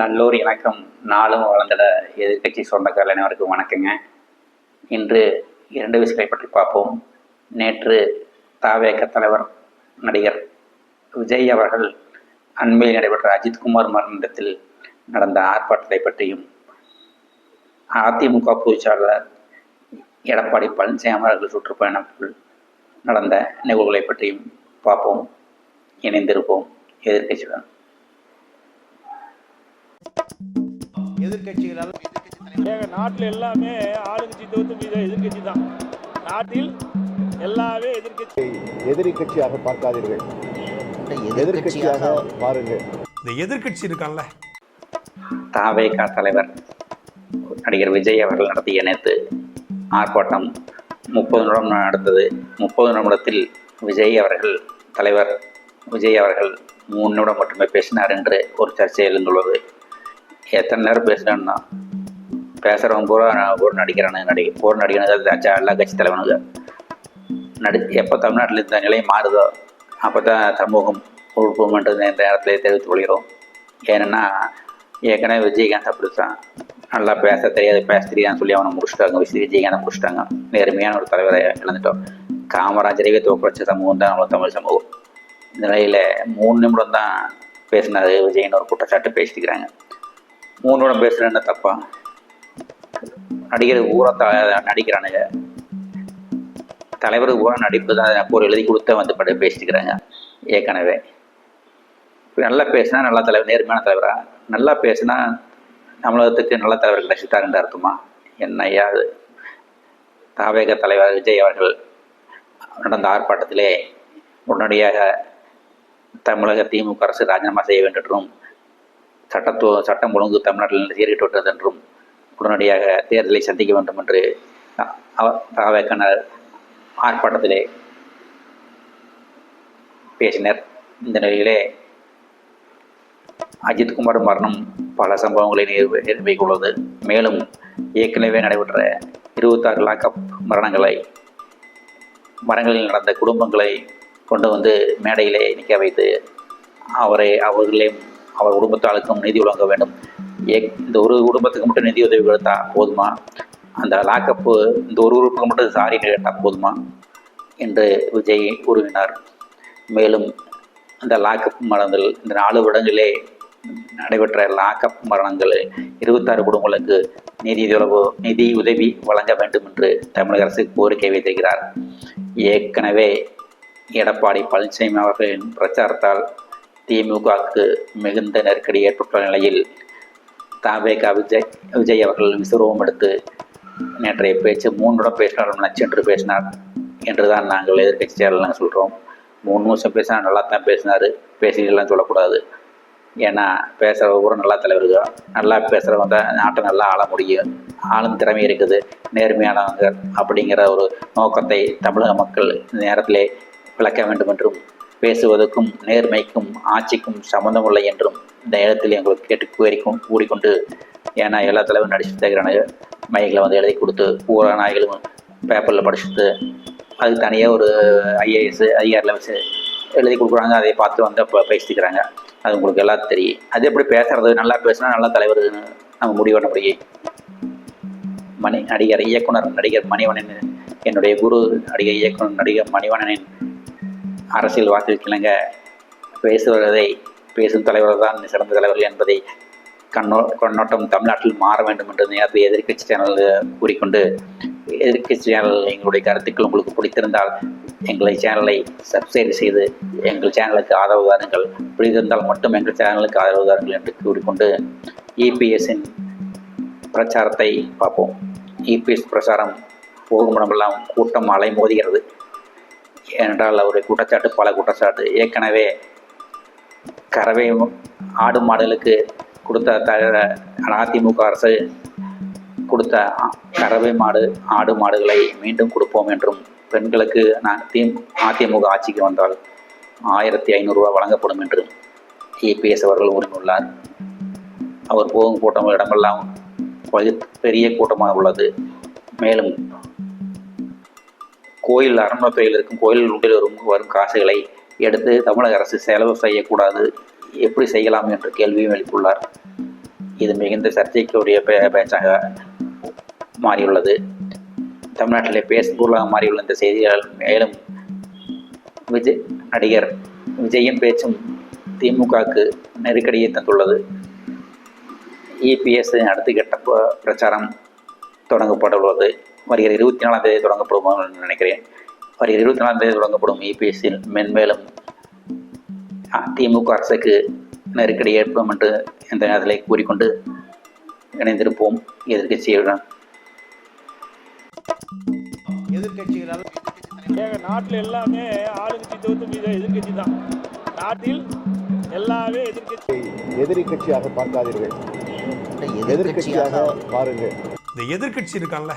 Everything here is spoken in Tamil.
நல்லோர் இணக்கம் நாளும் வளர்ந்திட எதிர்க்கட்சி சொந்தக்காரர் அனைவருக்கும் வணக்கங்க. இன்று இரண்டு விஷயங்களை பற்றி பார்ப்போம். நேற்று தாவேக தலைவர் நடிகர் விஜய் அவர்கள் அண்மையில் நடைபெற்ற அஜித்குமார் மரணத்தில் நடந்த ஆர்ப்பாட்டத்தை பற்றியும் அதிமுக பொதுச்சாளர் எடப்பாடி பழனிசாமி அவர்கள் சுற்றுப்பயணத்தில் நடந்த நிகழ்வுகளை பற்றியும் பார்ப்போம். இணைந்திருப்போம் எதிர்கட்சியுடன் எதிர்கட்சிகளால் நாட்டில் எல்லாமே ஆளுங்கட்சி தோத்து மீது எதிர்கட்சி தான். நாட்டில் எல்லாமே எதிர்கட்சி எதிரி கட்சியாக பார்க்காதீர்கள். எதிர்கட்சியாக பாருங்கள். இந்த எதிர்க்கட்சி இருக்கான்ல. தாவேகா தலைவர் நடிகர் விஜய் அவர்கள் நடத்திய நேற்று ஆர்ப்பாட்டம் முப்பது நிமிடம் நடந்தது. முப்பது நிமிடத்தில் விஜய் அவர்கள் தலைவர் விஜய் அவர்கள் மூணு நிமிடம் மட்டுமே பேசினார் என்று ஒரு சர்ச்சை எழுந்துள்ளது எத்தனை நேரம் பேசினா பேசுகிறவங்க பூரா ஒரு நடிக்கிறானுங்க நடி ஒரு நடிகனுங்க எல்லா கட்சி தலைவனுங்க. நடி எப்போ தமிழ்நாட்டில் இந்த நிலை மாறுதோ அப்போ தான் சமூகம் உறுப்புமென்று இந்த நேரத்தில் தெரிவித்துக் கொள்கிறோம். ஏன்னா ஏற்கனவே விஜயகாந்த் அப்படித்தான். நல்லா பேச தெரியாது பேச தெரியாதுன்னு சொல்லி அவனை முடிச்சிட்டாங்க விஜய் விஜயகாந்தை முடிச்சிட்டாங்க. நேர்மையான ஒரு தலைவரை இழந்துட்டோம். காமராஜரையே தோக்கடிச்ச சமூகம் தான் நம்ம தமிழ் சமூகம். இந்த நிலையில் மூணு நிமிடம் தான் பேசினார் விஜய்னு ஒரு குற்றச்சாட்டு பேசிக்கிறாங்க மூணு நிமிடம் என்ன தப்பா? நடிகர் ஊரா த நடிக்கிறானுங்க. தலைவருக்கு பூரா நடிப்பு தான் ஒரு எழுதி கொடுத்த வந்து படி பேசிக்கிறாங்க ஏற்கனவே. நல்லா பேசினா நல்ல தலைவர் நேர்மையான தலைவரா? நல்லா பேசினா தமிழகத்துக்கு நல்ல தலைவர் கிடைச்சிட்டாருன்ற அர்த்தமா? என்ன ஐயா அது? தாவேக தலைவர் விஜய் அவர்கள் நடந்த ஆர்ப்பாட்டத்திலே உடனடியாக தமிழக திமுக அரசு ராஜினாமா செய்ய வேண்டும் என்றும் சட்டத்துவ சட்டம் ஒழுங்கு தமிழ்நாட்டில் சீர்கிட்டு விட்டது என்றும் உடனடியாக தேர்தலை சந்திக்க வேண்டும் என்று தாவேக்கனர் ஆர்ப்பாட்டத்திலே பேசினர். இந்த நிலையிலே அஜித்குமார் மரணம் பல சம்பவங்களை நிரூபி- நிரூபித்துள்ளது மேலும் ஏற்கனவே நடைபெற்ற இருபத்தாறு லாக்அப் மரணங்களை மரங்களில் நடந்த குடும்பங்களை கொண்டு வந்து மேடையிலே நிற்க வைத்து அவரை அவர்களே அவர் குடும்பத்தாளுக்கும் நிதி வழங்க வேண்டும். இந்த ஒரு குடும்பத்துக்கு மட்டும் நிதி உதவி கொடுத்தா போதுமா? அந்த லாக்கப்பு இந்த ஒரு உறுப்புக்கு மட்டும் சாரி கேட்டால் போதுமா? என்று விஜய் கூறினார் மேலும் அந்த லாக்கப் மரணங்கள் இந்த நாலு வருடங்களே நடைபெற்ற லாக்கப் மரணங்கள் இருபத்தாறு குடும்பங்களுக்கு நிதி உதவு நிதி உதவி வழங்க வேண்டும் என்று தமிழக அரசு கோரிக்கை வைத்திருக்கிறார். ஏற்கனவே எடப்பாடி பழனிசாமி அவர்களின் பிரச்சாரத்தால் திமுகவுக்கு மிகுந்த நெருக்கடி ஏற்பட்டுள்ள நிலையில் தாவேகா விஜய் விஜய் அவர்கள் விசுரூபம் எடுத்து நேற்றைய பேச்சு மூன்றுடன் பேசினாலும் நச்சென்று பேசினார் என்று தான் நாங்கள் எதிர்கட்சியாளர் நாங்கள் சொல்கிறோம் மூணு நிமிஷம் பேசினா நல்லா தான் பேசினார். பேசிக்கலாம் சொல்லக்கூடாது. ஏன்னா பேசுகிற ஒவ்வொரு நல்ல தலைவருக்கு நல்லா பேசுகிறவங்க தான் நாட்டை நல்லா ஆள முடியும். ஆளும் திறமை இருக்குது. நேர்மையானவங்க அப்படிங்கிற ஒரு நோக்கத்தை தமிழக மக்கள் இந்த நேரத்திலே விளக்க வேண்டும் என்றும் பேசுவதற்கும் நேர்மைக்கும் ஆட்சிக்கும் சம்மந்தமில்லை என்றும் இந்த இடத்தில் எங்களுக்கு கேட்டு கூறிக்கும் கூறிக்கொண்டு ஏன்னா எல்லா தலைவரும் நடிச்சு தேக்கிறானுங்க மைக்கில் வந்து எழுதி கொடுத்து பூரா நாய்களும் பேப்பரில் படிச்சுட்டு அதுக்கு தனியாக ஒரு ஐஏஎஸ் ஐஆரில் வச்சு எழுதி கொடுக்குறாங்க. அதை பார்த்து வந்து அப்போ பேசிக்கிறாங்க. அது உங்களுக்கு எல்லாம் தெரியும். அது எப்படி பேசுறது நல்லா பேசினா நல்ல தலைவர் நம்ம முடிவு பண்ண முடியும் மணி நடிகர் இயக்குனர் நடிகர் மணிவணன் என்னுடைய குரு நடிகர் இயக்குனர் நடிகர் மணிவணனின் அரசியல் வாக்குக்கிழங்க பேசுவதை பேசும் தலைவர் தான் சிறந்த தலைவர்கள் என்பதை கண்ணோ கண்ணோட்டம் தமிழ்நாட்டில் மாற வேண்டும் என்று நேரத்தில் எதிர்க்கட்சி சேனல் கூறிக்கொண்டு எதிர்க்கட்சி சேனல் எங்களுடைய கருத்துக்கள் உங்களுக்கு பிடித்திருந்தால் எங்களை சேனலை சப்ஸ்கிரைப் செய்து எங்கள் சேனலுக்கு ஆதரவு தாருங்கள். பிடித்திருந்தால் மட்டும் எங்கள் சேனலுக்கு ஆதரவு தாருங்கள் என்று கூறிக்கொண்டு இபிஎஸ்ஸின் பிரச்சாரத்தை பார்ப்போம். இபிஎஸ் பிரச்சாரம் போகும் இடமெல்லாம் கூட்டம் அலை மோதுகிறது ஏனென்றால் அவருடைய குற்றச்சாட்டு பல குற்றச்சாட்டு. ஏற்கனவே கறவை ஆடு மாடுகளுக்கு கொடுத்த தவிர அதிமுக அரசு கொடுத்த கறவை மாடு ஆடு மாடுகளை மீண்டும் கொடுப்போம் என்றும் பெண்களுக்கு நான் தி அதிமுக ஆட்சிக்கு வந்தால் ஆயிரத்தி ஐநூறுரூவா வழங்கப்படும் என்றும் இபிஎஸ் அவர்கள் கூறியுள்ளார். அவர் போகும் கூட்டம் இடமெல்லாம் பெரிய கூட்டமாக உள்ளது. மேலும் கோயில் அரண்மனையில் இருக்கும் கோயில் உண்டில் வரும் வரும் காசுகளை எடுத்து தமிழக அரசு செலவு செய்யக்கூடாது. எப்படி செய்யலாம் என்ற கேள்வியும் எழுப்பியுள்ளார். இது மிகுந்த சர்ச்சைக்குரிய பே- பேச்சாக மாறியுள்ளது. தமிழ்நாட்டிலே பேசுபொருளாக மாறியுள்ள இந்த செய்தியால் மேலும் விஜய் நடிகர் விஜயின் பேச்சும் திமுகவுக்கு நெருக்கடியை தந்துள்ளது. இபிஎஸ் அடுத்த கட்ட ப- பிரச்சாரம் தொடங்கப்பட உள்ளது வருகிற இருபத்தி நாலாம் தேதி தொடங்கப்படும் என்று நினைக்கிறேன். வருகிற இருபத்தி நாலாம் தேதி தொடங்கப்படும் இபிஎஸ்ஸில் மென்மேலும் திமுக அரசுக்கு நெருக்கடி ஏற்படும் என்று இந்த நேரத்தில் கூறிக்கொண்டு இணைந்திருப்போம். எதிர்கட்சியுடன் எதிர்கட்சிகளால் நாட்டில் எல்லாமே ஆளுங்கட்சி தவிர்த்து மீது எதிர்கட்சி தான். நாட்டில் எல்லாமே எதிர்கட்சி எதிரி கட்சியாக பார்க்காதீர்கள் எதிர்கட்சியாக பாருங்கள். இந்த எதிர்கட்சி இருக்கான்ல